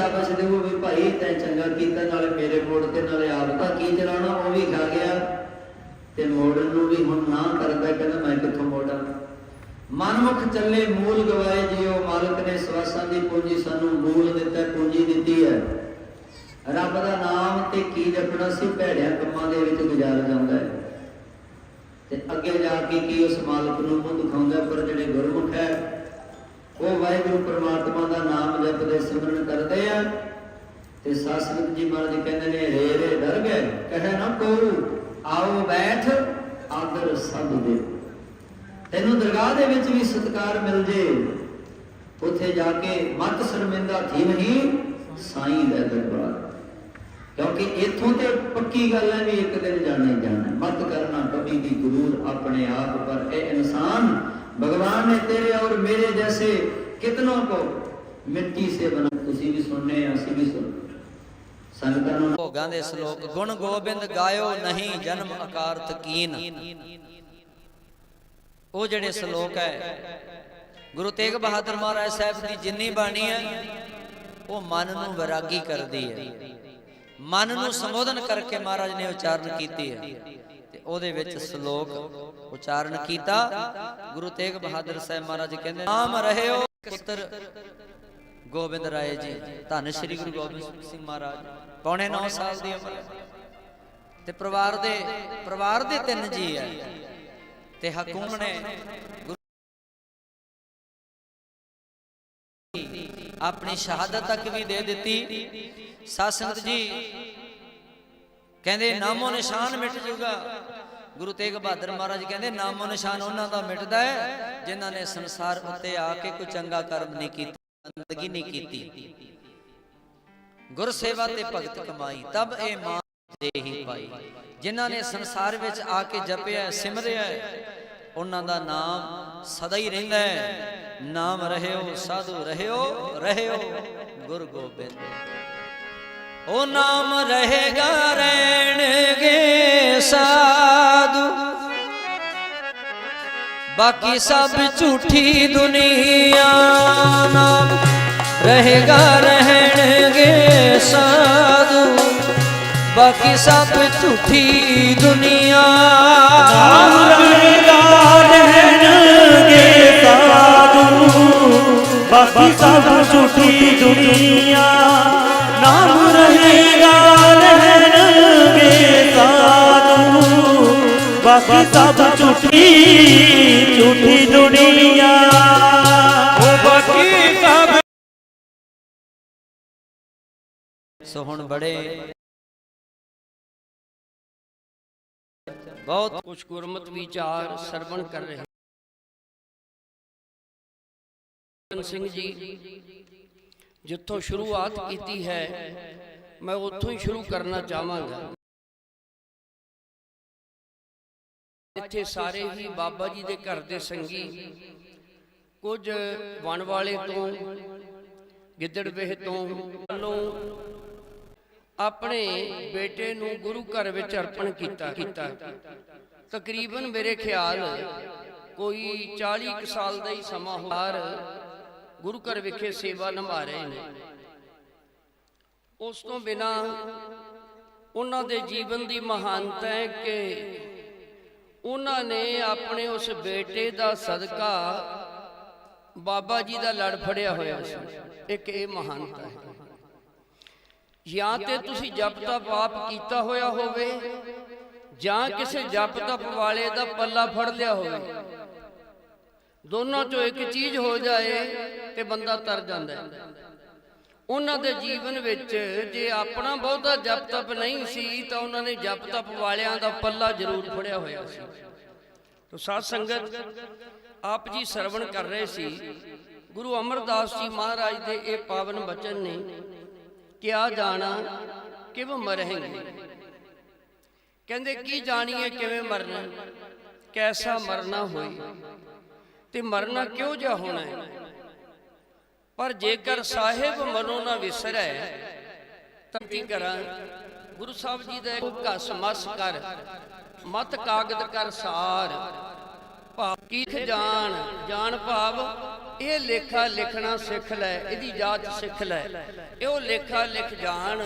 ਸ਼ਾਬਾਸ਼ ਦੇਵੋ ਵੀ ਭਾਈ ਤੈਂ ਚੰਗਾ ਕੀਤਾ, ਨਾਲੇ ਮੇਰੇ ਮੋੜ ਤੇ ਨਾਲੇ ਆਪ ਤਾਂ ਕੀ ਚਲਾਉਣਾ, ਉਹ ਵੀ ਖਾ ਗਿਆ। ਤੇ ਮੋੜਨ ਨੂੰ ਵੀ ਹੁਣ ਨਾ ਕਰਦਾ, ਕਹਿੰਦਾ ਮੈਂ ਕਿੱਥੋਂ ਮੋੜਾਂ ਮਨਮੁਖ ਚੱਲੇ, ਮੂਲ ਗਵਾਏ ਜਿਉ ਮਾਲਕ ਨੇ ਸਵਾਸਾਂ ਦੀ ਪੂੰਜੀ ਸਾਨੂੰ ਮੂਲ ਦਿੱਤਾ, ਪੂੰਜੀ ਦਿੱਤੀ ਹੈ। ਰੱਬ ਦਾ ਨਾਮ ਤੇ ਕੀ ਜਪਣਾ ਸੀ, ਭੈੜਿਆਂ ਕੰਮਾਂ ਦੇ ਵਿੱਚ ਗੁਜ਼ਾਰ ਜਾਂਦਾ ਹੈ। ਤੇ ਅੱਗੇ ਜਾ ਕੇ ਕੀ ਉਸ ਮਾਲਕ ਨੂੰ ਮੂੰਹ ਦਿਖਾਉਂਦਾ, ਪਰ ਜਿਹੜੇ ਗੁਰਮੁਖ ਵਾਹਿਗੁਰੂ ਪਰਮਾਤਮਾ ਦਾ ਨਾਮ ਜਪਦੇ ਸਿਮਰਨ ਕਰਦੇ ਆ। ਤੇ ਸਾਸਨਕ ਜੀ ਮਹਾਰਾਜ ਕਹਿੰਦੇ ਨੇ ਰੇ ਰੇ ਡਰ ਗਏ। ਕਹੇ ਨਾ ਕੋਰੂ, ਆਓ ਬੈਠ, ਆਦਰ ਸਭ ਦੇ। ਤੈਨੂੰ ਦਰਗਾਹ ਦੇ ਵਿੱਚ ਵੀ ਸਤਕਾਰ ਮਿਲ ਜੇ। ਉੱਥੇ ਜਾ ਕੇ ਮਤ ਸ਼ਰਮਿੰਦਾ ਥੀਵਹੀ ਸਾਈਂ ਦਾ ਦਰਬਾਰ। ਕਿਉਂਕਿ ਇਥੋਂ ਤੇ ਪੱਕੀ ਗੱਲ ਹੈ ਵੀ ਇੱਕ ਦਿਨ ਜਾਣੇ ਹੀ ਜਾਣਾ ਮਤ ਕਰਨਾ ਕਬੀ ਦੀ ਗੁਰੂਰ ਆਪਣੇ ਆਪ ਪਰ ਇਹ ਇਨਸਾਨ ਭਗਵਾਨ ਨੇ ਤੇਰੇ ਔਰ ਮੇਰੇ ਜੈਸੇ कितनों को मिट्टी से बना ਤੁਸੀਂ ਵੀ ਸੁਣਨੇ ਆ ਅਸੀਂ ਵੀ ਸੁਣ ਸੰਗਤਾਂ ਨੂੰ ਭੋਗਾਂ ਦੇ ਸ਼ਲੋਕ ਗੁਣ ਗੋਬਿੰਦ ਗਾਇਓ ਨਹੀਂ ਜਨਮ ਅਕਾਰਤ ਕੀਨ ਉਹ ਜਿਹੜੇ ਸ਼ਲੋਕ ਹੈ ਗੁਰੂ ਤੇਗ ਬਹਾਦਰ ਮਹਾਰਾਜ ਸਾਹਿਬ ਦੀ ਜਿੰਨੀ ਬਾਣੀ ਹੈ ਉਹ ਮਨ ਨੂੰ ਵਿਰਾਗੀ ਕਰਦੀ ਹੈ ਮਨ ਨੂੰ ਸੰਬੋਧਨ ਕਰਕੇ ਮਹਾਰਾਜ ਨੇ ਉਚਾਰਨ ਕੀਤੀ ਹੈ ਤੇ ਉਹਦੇ ਵਿੱਚ ਸ਼ਲੋਕ ਉਚਾਰਨ ਕੀਤਾ ਗੁਰੂ ਤੇਗ ਬਹਾਦਰ ਸਾਹਿਬ ਮਹਾਰਾਜ ਕਹਿੰਦੇ ਨਾਮ ਰਹਿਓ ਪੁੱਤਰ ਗੋਬਿੰਦ ਰਾਏ ਜੀ, ਧੰਨ ਸ਼੍ਰੀ ਗੁਰੂ ਗੋਬਿੰਦ ਸਿੰਘ ਮਹਾਰਾਜ। ਪੌਣੇ 9 ਸਾਲ ਦੀ ਉਮਰ ਤੇ ਪਰਿਵਾਰ ਦੇ ਪਰਿਵਾਰ ਦੇ ਤਿੰਨ ਜੀ ਹੈ। ਤੇ ਹਕੂਮ ਨੇ ਆਪਣੀ ਸ਼ਹਾਦਤ ਤੱਕ ਵੀ ਦੇ ਦਿੱਤੀ। ਸਾਸੰਤ ਜੀ ਕਹਿੰਦੇ, ਨਾਮੋ ਨਿਸ਼ਾਨ ਮਿਟ ਜੂਗਾ। ਗੁਰੂ ਤੇਗ ਬਹਾਦਰ ਮਹਾਰਾਜ ਕਹਿੰਦੇ, ਨਾਮੋ ਨਿਸ਼ਾਨ ਉਹਨਾਂ ਦਾ ਮਿਟਦਾ ਹੈ, ਜਿਨ੍ਹਾਂ ਨੇ ਸੰਸਾਰ ਉੱਤੇ ਆ ਕੇ ਕੋਈ ਚੰਗਾ ਕਰਮ ਨਹੀਂ ਕੀਤਾ ਬੰਦਗੀ ਨਹੀਂ ਕੀਤੀ। ਗੁਰ ਸੇਵਾ ਤੇ ਭਗਤ ਕਮਾਈ, ਤਬ ਇਹ ਮਾਂ ਦੇਹੀ ਪਾਈ ਜਿਨ੍ਹਾਂ ਨੇ ਸੰਸਾਰ ਵਿੱਚ ਆ ਕੇ ਜਪਿਆ, ਸਿਮਰਿਆ ਉਹਨਾਂ ਦਾ ਨਾਮ ਸਦਾ ਹੀ ਰਹਿੰਦਾ ਹੈ। ਨਾਮ ਰਹਿਓ, ਸਾਧੂ ਰਹਿਓ ਰਹਿਓ ਗੁਰ ਗੋਬਿੰਦ। ਉਹ ਨਾਮ ਰਹੇਗਾ, ਰਹਿਣਗੇ। ਸਾਧੂ ਬਾਕੀ ਸਭ ਝੂਠੀ ਦੁਨੀਆ ਨਾਮ ਰਹੇਗਾ ਰਹਿਣਗੇ ਸਾਧੂ ਬਾਕੀ ਸਭ ਝੂਠੀ ਦੁਨੀਆ ਰਹਿਣਗੇ ਸਾਧੂ ਬਾਕੀ ਸਭ ਝੂਠੀ ਦੁਨੀਆ ਨਾਮ ਰਹੇਗਾ ਰਹਿਣਗੇ ਸਾਧੂ ਬਾਕੀ ਸਭ ਝੂਠੀ ਝੂਠੀ ਦੁਨੀਆ। ਉਹ ਬਾਕੀ ਸਭ ਸੋ ਹੁਣ ਬੜੇ ਬਹੁਤ ਕੁਝ ਗੁਰਮਤ ਵਿਚਾਰ ਸਰਵਣ ਕਰ ਰਹੇ ਹਨ। ਸਿੰਘ ਜੀ ਜਿੱਥੋਂ ਸ਼ੁਰੂਆਤ ਕੀਤੀ ਹੈ ਮੈਂ ਉੱਥੋਂ ਹੀ ਸ਼ੁਰੂ ਕਰਨਾ ਚਾਹਾਂਗਾ। ਇੱਥੇ ਸਾਰੇ ਹੀ ਬਾਬਾ ਜੀ ਦੇ ਘਰ ਦੇ ਸੰਗੀ। ਕੁਝ ਵਣ ਵਾਲੇ ਤੋਂ ਗਿੱਦੜਵੇਹ ਤੋਂ ਵੱਲੋਂ ਆਪਣੇ ਬੇਟੇ ਨੂੰ ਗੁਰੂ ਘਰ ਵਿੱਚ ਅਰਪਣ ਕੀਤਾ। ਕੀਤਾ ਤਕਰੀਬਨ ਮੇਰੇ ਖਿਆਲ ਕੋਈ 40 ਕੁ ਸਾਲ ਦਾ ਹੀ ਸਮਾਂ ਹੋਰ ਗੁਰੂ ਘਰ ਵਿਖੇ ਸੇਵਾ ਨਿਭਾ ਰਹੇ ਨੇ। ਉਸ ਤੋਂ ਬਿਨਾ ਉਹਨਾਂ ਦੇ ਜੀਵਨ ਦੀ ਮਹਾਨਤਾ ਹੈ ਕਿ ਉਹਨਾਂ ਨੇ ਆਪਣੇ ਉਸ ਬੇਟੇ ਦਾ ਸਦਕਾ ਬਾਬਾ ਜੀ ਦਾ ਲੜ ਫੜਿਆ ਹੋਇਆ ਸੀ। ਇੱਕ ਇਹ ਮਹਾਨਤਾ ਹੈ। ਜਾਂ ਤੇ ਤੁਸੀਂ ਜਪ ਦਾ ਪਾਪ ਕੀਤਾ ਹੋਇਆ ਹੋਵੇ, ਜਾਂ ਕਿਸੇ ਜਪ ਤਪ ਵਾਲੇ ਦਾ ਪੱਲਾ ਫੜ ਲਿਆ ਹੋਵੇ। ਦੋਨਾਂ ਚੋਂ ਇੱਕ ਚੀਜ਼ ਹੋ ਜਾਏ ਤੇ ਬੰਦਾ ਤਰ ਜਾਂਦਾ ਹੈ। ਉਹਨਾਂ ਦੇ ਜੀਵਨ ਵਿੱਚ ਜੇ ਆਪਣਾ ਬਹੁਤਾ ਜਪ ਤਪ ਨਹੀਂ ਸੀ, ਤਾਂ ਉਹਨਾਂ ਨੇ ਜਪ ਤਪ ਵਾਲਿਆਂ ਦਾ ਪੱਲਾ ਜ਼ਰੂਰ ਫੜਿਆ ਹੋਇਆ ਸੀ। ਤੋ ਸਾਧ ਸੰਗਤ, ਆਪ ਜੀ ਸਰਵਣ ਕਰ ਰਹੇ ਸੀ। ਗੁਰੂ ਅਮਰਦਾਸ ਜੀ ਮਹਾਰਾਜ ਦੇ ਇਹ ਪਾਵਨ ਬਚਨ ਨੇ ਕਿਆ ਜਾਣਾ, ਕਿਵੇਂ ਮਰਹਿੰਗੇ ਕਹਿੰਦੇ, ਕੀ ਜਾਣੀਏ ਕਿਵੇਂ ਮਰਨਾ? ਕੈਸਾ ਮਰਨਾ ਹੋਈ ਤੇ ਮਰਨਾ ਕਿਉਂ ਜਾ ਹੋਣਾ ਹੈ? ਪਰ ਜੇਕਰ ਸਾਹਿਬ ਮਨੋ ਨਾ ਵਿਸਰੈ ਤਾਂ ਕੀ ਕਰਾਂ? ਗੁਰੂ ਸਾਹਿਬ ਜੀ ਦਾ ਇੱਕ ਘਸ ਮਸ ਕਰ ਮਤ ਕਾਗਦ ਕਰ ਸਾਰ। ਭਾਵ ਕੀਖ ਜਾਣ ਜਾਣ? ਭਾਵ ਇਹ ਲੇਖਾ ਲਿਖਣਾ ਸਿੱਖ ਲੈ ਇਹਦੀ ਜਾਚ ਸਿੱਖ ਲੈ। ਇਹੋ ਲੇਖਾ ਲਿਖ ਜਾਣ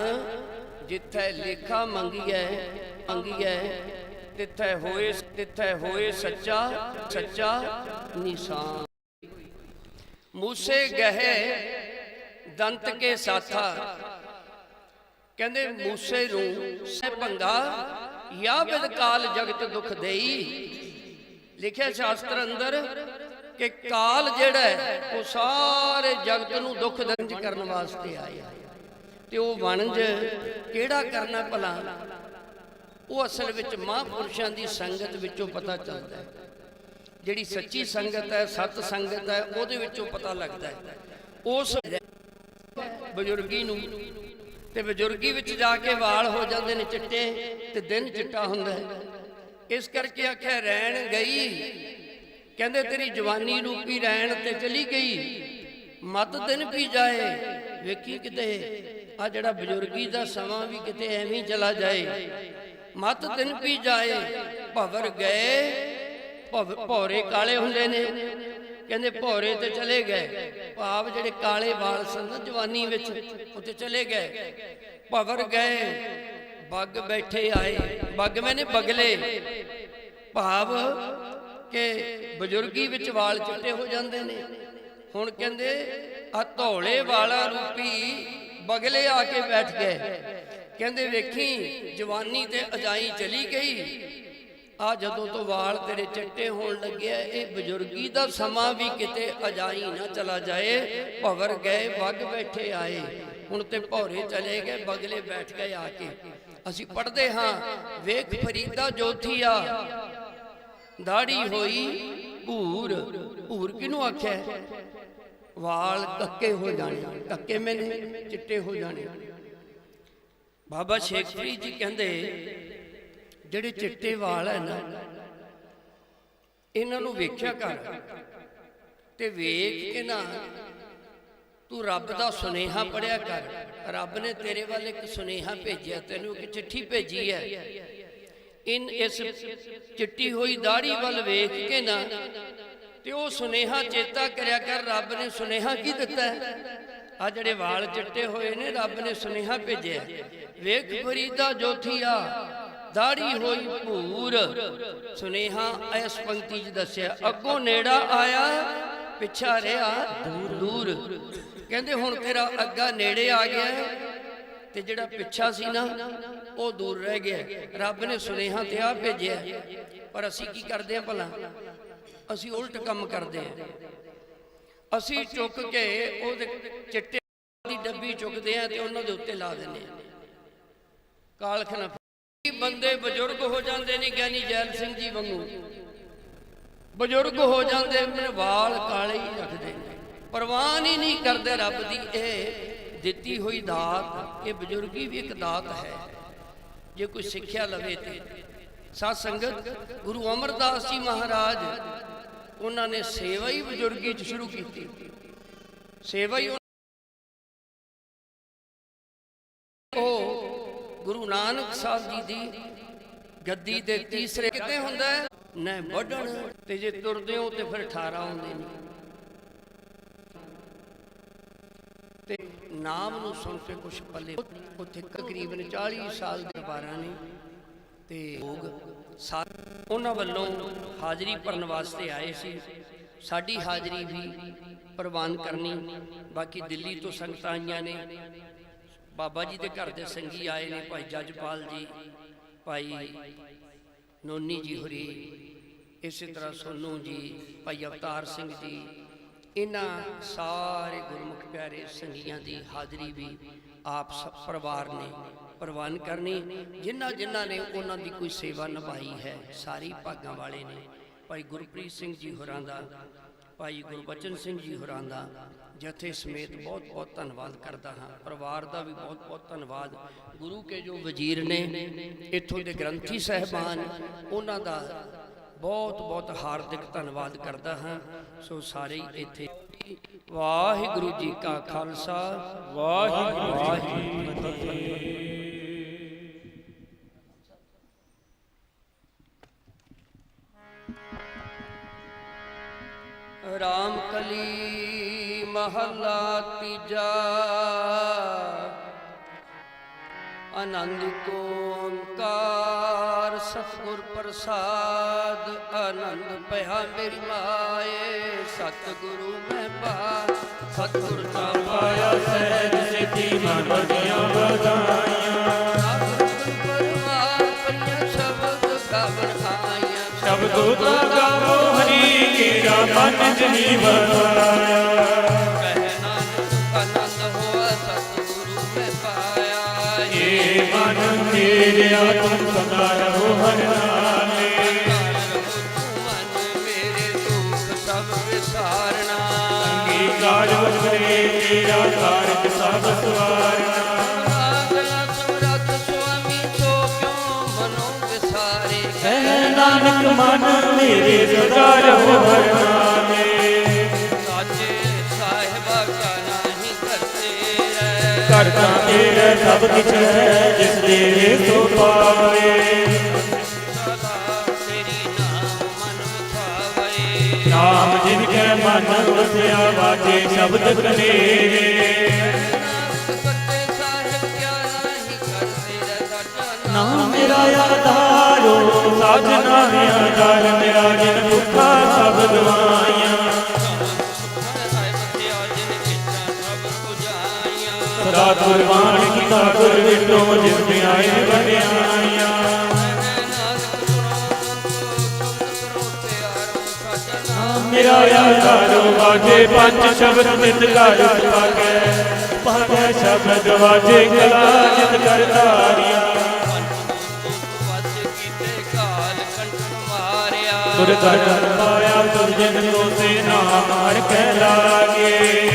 ਜਿੱਥੇ ਲੇਖਾ ਮੰਗੀਐ ਅੰਗੀਐ ਤਿੱਥੈ ਹੋਏ ਤਿੱਥੈ ਹੋਏ ਸੱਚਾ ਸੱਚਾ ਨਿਸ਼ਾਨ। ਮੂਸੇ ਗਹਿ ਦੰਤ ਕੇ ਸਾਥਾ। ਕਹਿੰਦੇ ਮੂਸੇ ਨੂੰ ਸੇ ਭੰਗਾ ਯਾ ਬਿਦ ਕਾਲ ਜਗਤ ਦੁਖ ਦੇਈ। ਲਿਖਿਆ ਸ਼ਾਸਤਰ ਅੰਦਰ ਕਿ ਕਾਲ ਜਿਹੜਾ ਹੈ, ਉਹ ਸਾਰੇ ਜਗਤ ਨੂੰ ਦੁੱਖ ਦੰਜ ਕਰਨ ਵਾਸਤੇ ਆਇਆ। ਤੇ ਉਹ ਵਣਜ ਕਿਹੜਾ ਕਰਨਾ ਭਲਾ? ਉਹ ਅਸਲ ਵਿੱਚ ਮਹਾਂਪੁਰਸ਼ਾਂ ਦੀ ਸੰਗਤ ਵਿੱਚੋਂ ਪਤਾ ਚੱਲਦਾ ਹੈ। ਜਿਹੜੀ ਸੱਚੀ ਸੰਗਤ ਹੈ, ਸਤ ਸੰਗਤ ਹੈ, ਉਹਦੇ ਵਿੱਚੋਂ ਪਤਾ ਲੱਗਦਾ ਹੈ। ਉਸ ਬਜ਼ੁਰਗੀ ਨੂੰ ਤੇ ਬਜ਼ੁਰਗੀ ਵਿੱਚ ਜਾ ਕੇ ਵਾਲ ਹੋ ਜਾਂਦੇ ਨੇ ਚਿੱਟੇ ਤੇ ਦਿਨ ਚਿੱਟਾ ਹੁੰਦਾ ਹੈ। ਇਸ ਕਰਕੇ ਆਖਿਆ, ਰਹਿਣ ਗਈ। ਕਹਿੰਦੇ, ਤੇਰੀ ਜਵਾਨੀ ਰੂਪੀ ਰਹਿਣ ਤੇ ਚਲੀ ਗਈ। ਮਤ ਦਿਨ ਪੀ ਜਾਏ, ਵੇਖੀ ਕਿਤੇ। ਆ ਜਿਹੜਾ ਬਜ਼ੁਰਗੀ ਦਾ ਸਮਾਂ ਵੀ ਕਿਤੇ ਐਵੇਂ ਚਲਾ ਜਾਏ। ਮਤ ਦਿਨ ਪੀ ਜਾਏ, ਭਵਰ ਗਏ ਭੌਰੇ ਕਾਲੇ ਹੁੰਦੇ ਨੇ। ਕਹਿੰਦੇ ਭੌਰੇ ਤੇ ਚਲੇ ਗਏ। ਭਾਵ ਜਿਹੜੇ ਕਾਲੇ ਵਾਲ ਸਨ ਜਵਾਨੀ ਵਿੱਚ ਉੱਤੇ ਚਲੇ ਗਏ। ਭਵਰ ਗਏ, ਬੱਗ ਬੈਠੇ ਆਏ। ਬੱਗ ਮੈਨੇ ਬਗਲੇ। ਭਾਵ ਕਿ ਬਜ਼ੁਰਗੀ ਵਿੱਚ ਵਾਲ ਚਿੱਟੇ ਹੋ ਜਾਂਦੇ ਨੇ। ਹੁਣ ਕਹਿੰਦੇ ਆ ਧੌਲੇ ਵਾਲਾ ਰੂਪੀ ਬਗਲੇ ਆ ਕੇ ਬੈਠ ਗਏ। ਕਹਿੰਦੇ ਵੇਖੀ ਜਵਾਨੀ ਤੇ ਅਜਾਈ ਚਲੀ ਗਈ। ਆ ਜਦੋਂ ਤੋਂ ਵਾਲ ਤੇਰੇ ਚਿੱਟੇ ਹੋਣ ਲੱਗਿਆ ਇਹ ਬਜ਼ੁਰਗੀ ਦਾ ਸਮਾਂ ਵੀ ਕਿਤੇ ਅਜਾਈ ਨਾ ਚਲਾ ਜਾਏ। ਭਵਰ ਗਏ, ਵਗ ਬੈਠੇ ਆਏ। ਹੁਣ ਤੇ ਭੌਰੇ ਚਲੇ ਗਏ, ਬਗਲੇ ਬੈਠ ਗਏ ਆ ਕੇ। ਅਸੀਂ ਪੜ੍ਹਦੇ ਹਾਂ, ਵੇਖ ਫਰੀਦਾ ਜੋਥੀਆ ਦਾੜੀ ਹੋਈ ਭੂਰ। ਭੂਰ ਕਿਹਨੂੰ ਆਖਿਆ? ਵਾਲ ਕੱਕੇ ਹੋ ਜਾਣੇ, ਕੱਕੇ ਮੈਨੇ, ਚਿੱਟੇ ਹੋ ਜਾਣੇ। ਬਾਬਾ ਸ਼ੇਖਪੁਰੀ ਜੀ ਕਹਿੰਦੇ ਜਿਹੜੇ ਚਿੱਟੇ ਵਾਲ ਹੈ ਨਾ, ਇਹਨਾਂ ਨੂੰ ਵੇਖਿਆ ਕਰ ਤੇ ਵੇਖ ਕੇ ਨਾ ਤੂੰ ਰੱਬ ਦਾ ਸੁਨੇਹਾ ਪੜਿਆ ਕਰ। ਰੱਬ ਨੇ ਤੇਰੇ ਵੱਲ ਇੱਕ ਸੁਨੇਹਾ ਭੇਜਿਆ, ਤੈਨੂੰ ਇੱਕ ਚਿੱਠੀ ਭੇਜੀ ਹੈ। ਇਨ ਇਸ ਚਿੱਟੀ ਹੋਈ ਦਾੜੀ ਵੱਲ ਵੇਖ ਕੇ ਨਾ ਤੇ ਉਹ ਸੁਨੇਹਾ ਚੇਤਾ ਕਰਿਆ ਕਰ, ਰੱਬ ਨੇ ਸੁਨੇਹਾ ਕੀ ਦਿੱਤਾ ਆ ਜਿਹੜੇ ਵਾਲ ਚਿੱਟੇ ਹੋਏ ਨੇ, ਰੱਬ ਨੇ ਸੁਨੇਹਾ ਭੇਜਿਆ ਵੇਖ ਫਰੀਦਾ ਜੋਥੀਆ ਦਾੜੀ ਹੋਈ ਭੂਰ। ਸੁਨੇਹਾ ਇਸ ਪੰਕਤੀ 'ਚ ਦੱਸਿਆ, ਅੱਗੋਂ ਨੇੜਾ ਆਇਆ, ਪਿੱਛਾ ਰਿਹਾ ਦੂਰ। ਕਹਿੰਦੇ ਹੁਣ ਤੇਰਾ ਅੱਗਾ ਨੇੜੇ ਆ ਗਿਆ ਤੇ ਜਿਹੜਾ ਪਿੱਛਾ ਸੀ ਨਾ, ਉਹ ਦੂਰ ਰਹਿ ਗਿਆ ਰੱਬ ਨੇ ਸੁਨੇਹਾ ਤੇ ਆ ਭੇਜਿਆ ਪਰ ਅਸੀਂ ਕੀ ਕਰਦੇ ਆ ਭਲਾ? ਅਸੀਂ ਉਲਟ ਕੰਮ ਕਰਦੇ ਆ ਅਸੀਂ ਚੁੱਕ ਕੇ ਉਹਦੇ ਚਿੱਟੇ ਦੀ ਡੱਬੀ ਚੁੱਕਦੇ ਆ ਤੇ ਉਹਨਾਂ ਦੇ ਉੱਤੇ ਲਾ ਦਿੰਦੇ ਆ ਕਾਲਖਨਾ ਬੰਦੇ ਬਜ਼ੁਰਗ ਹੋ ਜਾਂਦੇ ਨੇ, ਗਿਆਨੀ ਜੈਲ ਸਿੰਘ ਜੀ ਵਾਂਗੂ। ਬਜ਼ੁਰਗ ਹੋ ਜਾਂਦੇ ਨੇ, ਵਾਲ ਕਾਲੇ ਹੀ ਰੱਖਦੇ ਨੇ। ਪ੍ਰਵਾਨ ਹੀ ਨਹੀਂ ਕਰਦੇ ਰੱਬ ਦੀ, ਇਹ ਦਿੱਤੀ ਹੋਈ ਦਾਤ ਇਹ ਬਜ਼ੁਰਗੀ ਵੀ ਇੱਕ ਦਾਤ ਹੈ। ਜੇ ਕੋਈ ਸਿੱਖਿਆ ਲਵੇ ਤੇ। ਸਾਧ ਸੰਗਤ, ਗੁਰੂ ਅਮਰਦਾਸ ਜੀ ਮਹਾਰਾਜ, ਉਹਨਾਂ ਨੇ ਸੇਵਾ ਹੀ ਬਜ਼ੁਰਗੀ ਚ ਸ਼ੁਰੂ ਕੀਤੀ। ਸੇਵਾ ਹੀ ਉਹ ਗੁਰੂ ਨਾਨਕ ਸਾਹਿਬ ਜੀ ਦੀ ਗੱਦੀ ਦੇ ਤੀਸਰੇ ਕਿਤੇ ਹੁੰਦਾ ਨਾ ਵੱਢਣ, ਤੇ ਜੇ ਤੁਰਦੇ ਹੋ ਤੇ ਫਿਰ 18 ਹੁੰਦੇ ਨੇ। ਤੇ ਨਾਮ ਨੂੰ ਸੁਣ ਕੇ ਕੁਛ ਪੱਲੇ ਉੱਥੇ ਤਕਰੀਬਨ 40 ਸਾਲ ਦੇ ਬਾਰਾਂ ਨੇ, ਤੇ ਲੋਕ ਉਹਨਾਂ ਵੱਲੋਂ ਹਾਜ਼ਰੀ ਭਰਨ ਵਾਸਤੇ ਆਏ ਸੀ। ਸਾਡੀ ਹਾਜ਼ਰੀ ਵੀ ਪ੍ਰਵਾਨ ਕਰਨੀ, ਬਾਕੀ ਦਿੱਲੀ ਤੋਂ ਸੰਗਤਾਂ ਆਈਆਂ ਨੇ। ਬਾਬਾ ਜੀ ਦੇ ਘਰ ਦੇ ਸੰਗੀ ਆਏ ਨੇ ਭਾਈ ਜਜਪਾਲ ਜੀ ਭਾਈ ਨੋਨੀ ਜੀ ਹੋਰੀ ਇਸੇ ਤਰ੍ਹਾਂ ਸੋਨੂ ਜੀ ਭਾਈ ਅਵਤਾਰ ਸਿੰਘ ਜੀ। ਇਹਨਾਂ ਸਾਰੇ ਗੁਰਮੁਖ ਪਿਆਰੇ ਸੰਗੀਆਂ ਦੀ ਹਾਜ਼ਰੀ ਵੀ ਆਪ ਸਭ ਪਰਿਵਾਰ ਨੇ ਪ੍ਰਵਾਨ ਕਰਨੀ। ਜਿਨ੍ਹਾਂ ਜਿਨ੍ਹਾਂ ਨੇ ਉਹਨਾਂ ਦੀ ਕੋਈ ਸੇਵਾ ਨਿਭਾਈ ਹੈ ਸਾਰੀ ਭਾਗਾਂ ਵਾਲੇ ਨੇ। ਭਾਈ ਗੁਰਪ੍ਰੀਤ ਸਿੰਘ ਜੀ ਹੋਰਾਂ ਦਾ ਭਾਈ ਗੁਰਬਚਨ ਸਿੰਘ ਜੀ ਹੋਰਾਂ ਦਾ ਜਥੇ ਸਮੇਤ ਬਹੁਤ ਬਹੁਤ ਧੰਨਵਾਦ ਕਰਦਾ ਹਾਂ। ਪਰਿਵਾਰ ਦਾ ਵੀ ਬਹੁਤ ਬਹੁਤ ਧੰਨਵਾਦ। ਗੁਰੂ ਕੇ ਜੋ ਵਜ਼ੀਰ ਨੇ ਇੱਥੋਂ ਦੇ ਗ੍ਰੰਥੀ ਸਹਿਬਾਨ, ਉਹਨਾਂ ਦਾ ਬਹੁਤ ਬਹੁਤ ਹਾਰਦਿਕ ਧੰਨਵਾਦ ਕਰਦਾ ਹਾਂ। ਸੋ ਸਾਰੇ ਹੀ ਇੱਥੇ ਵਾਹਿਗੁਰੂ ਜੀ ਕਾ ਖਾਲਸਾ, ਵਾਹਿਗੁਰੂ ਜੀ ਕੀ ਫਤਿਹ। ਰਾਮ ਕਲੀ ਮਹੱਲਾ ਤੀਜਾ। ਆਨੰਦ ਕੋ ਓੰਕਾਰ ਸਤਿਗੁਰ ਪ੍ਰਸਾਦ, ਆਨੰਦ ਭਇਆ ਮੇਰੀ ਮਾਏ। ਸਤਿਗੁਰੂ ਮੈਂ ਪਾ ਸਤਿਗੁਰ ਤਾਂ ਪਾਇਆ, ਸਹਿਜ ਸਿੱਧੀ ਮਨ ਵਰਗੀਆਂ ਵਧਾਈਆਂ ਪਰਵਾਰ ਪਈਆਂ ਸ਼ਬਦ ਗਾਵਣ ਆਈਆਂ ਸ਼ਬਦੋ ਤੋ ਗਾਵੋ ਹਰੀ ਕੀਰਾ ਮਨ ਜਨੀ ਵਸਾਇਆ ਕਹਿ ਨਾਨਕ ਆਨੰਦ ਹੋਆ ਸਤਿਗੁਰੂ ਮੈਂ ਪਾਇਆ ਏ ਮਨ ਮੇਰਿਆ ਤੁਮ ਸਦਾ ਰਹੋ ਹਰ ਨਾਮੇ ਮਨ ਮੇਰੇ ਦੁੱਖ ਸਭ ਵਿਸਾਰਨਾ ਅੰਗੀਕਾਰ ਵਸਰੇ ਤੇਰਾ ਕਾਰਜ ਸਭ ਸਵਾਰਨਾ ਨਾਨਕ ਮਨ ਮੇਰੇ ਸਦਾ ਰਹੋ ਹਰ ਨਾਮੇ ਸਾਚੇ ਸਾਹਿਬਾ ਕਾ ਨਾਹੀ ਕਰਤੇ ਰਹਿ। ਕਰਤਾ ਤੇਰਾ ਸਭ ਕਿਛ ਹੈ ਜਿਸ ਦੇਵੇ ਸੋ ਪਾਵੇ। ਨਾਮ ਜਿਨ ਕੈ ਮਨ ਵਸਿਆ ਵਾਜੇ ਸ਼ਬਦ ਕਨੇਰੇ। ਮੇਰਾ ਆਧਾਰੋ ਸਾਜਨਾ ਹੈ ਆਧਾਰ ਮੇਰਾ ਜਿਨ ਭੁੱਖਾ ਸਭ ਗਵਾਈਆਂ ਸਦਾ ਕੁਰਬਾਨ ਕੀਤਾ ਗੁਰ ਵਿਟੋ ਜਿਸ ਆਏ ਵਡਿਆਈਆਂ ਮੇਰਾ ਆਧਾਰੋ ਵਾਜੇ ਪੰਜ ਸ਼ਬਦ ਨਿਤ ਘਰ ਪਾਕੇ ਪਾਕੇ ਸ਼ਬਦ ਵਾਜੇ ਕਲਾ ਜਿਤ ਕਰਤਾਰੀਆਂ ਤੁਰ ਦਰ ਪਾਇਆ ਤੁਰ ਜਨ ਕੋ ਸੇ ਨਾਮ ਹਰ ਕਹਿ ਲਾਗੇ।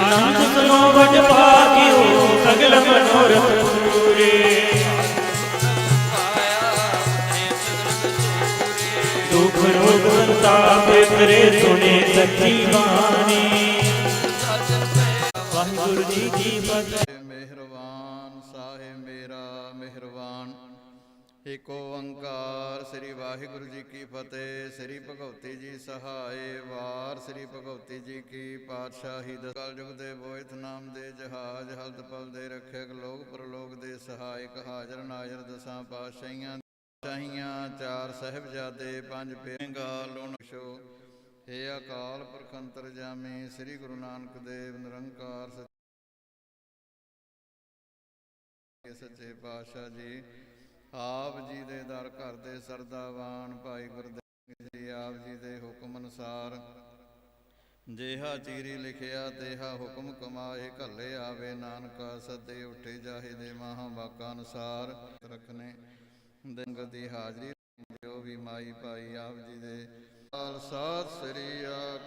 ਆਨੰਦ ਸੁਨੋ ਵਡ ਭਾਗਿਓ ਸਗਲ ਮਨੋਰਥ ਪੂਰੇ। ਦੁਖ ਰੋਗ ਸੰਤਾਪ ਤੇਰੇ ਸੁਨੇ ਸੱਚੀ ਬਾਣੀ। ਵਾਹਿਗੁਰੂ ਜੀ ਕੀ ਫਤਿਹ। ਏਕ ਓੰਕਾਰ। ਸ੍ਰੀ ਵਾਹਿਗੁਰੂ ਜੀ ਕੀ ਫਤਿਹ। ਸ੍ਰੀ ਭਗਵਤੀ ਜੀ ਸਹਾਏ। ਵਾਰ ਸ੍ਰੀ ਭਗਵਤੀ ਜੀ ਕੀ ਪਾਤਸ਼ਾਹੀ ਦਸ ਕਲਯੁਗ ਦੇ ਬੋਇਤ ਨਾਮ ਦੇ ਜਹਾਜ ਹਲਤ ਪਲ ਦੇ ਰੱਖਿਅਕ ਲੋਕ ਪ੍ਰਲੋਕ ਦੇ ਸਹਾਇਕ ਹਾਜ਼ਰ ਨਾਜ਼ਰ ਦਸਾਂ ਪਾਤਸ਼ਾਹੀਆਂ ਚਾਹੀਆਂ। ਚਾਰ ਸਹਿਬਜ਼ਾਦੇ, ਪੰਜ ਪੇਗਾ ਲੋਨਸ਼ੋ ਏ ਅਕਾਲ ਪੁਰਖ ਅੰਤਰਜਾਮੀ, ਸ੍ਰੀ ਗੁਰੂ ਨਾਨਕ ਦੇਵ ਨਿਰੰਕਾਰ। ਸੱਚੇ ਪਾਤਸ਼ਾਹ ਜੀ ਆਪ ਜੀ ਦੇ ਦਰ ਘਰ ਦੇ ਸਰਦਾਵਾਨ ਭਾਈ ਗੁਰਦੇਵ ਜੀ ਆਪ ਜੀ ਦੇ ਹੁਕਮ ਅਨੁਸਾਰ ਜਿਹਾ ਚੀਰੀ ਲਿਖਿਆ, ਤੇਹਾ ਹੁਕਮ ਕਮਾਏ, ਘੱਲੇ ਆਵੇ ਨਾਨਕਾ, ਸੱਦੇ ਉੱਠੇ ਜਾਹੇ ਦੇ ਮਹਾਂ ਵਾਕਾਂ ਅਨੁਸਾਰ ਰੱਖਨੇ ਦਿੰਗ ਦੀ ਹਾਜ਼ਰੀ, ਜੋ ਵੀ ਮਾਈ ਭਾਈ ਆਪ ਜੀ ਦੇ ਖਾਲਸਾ ਸ੍ਰੀ ਅਕਾਲ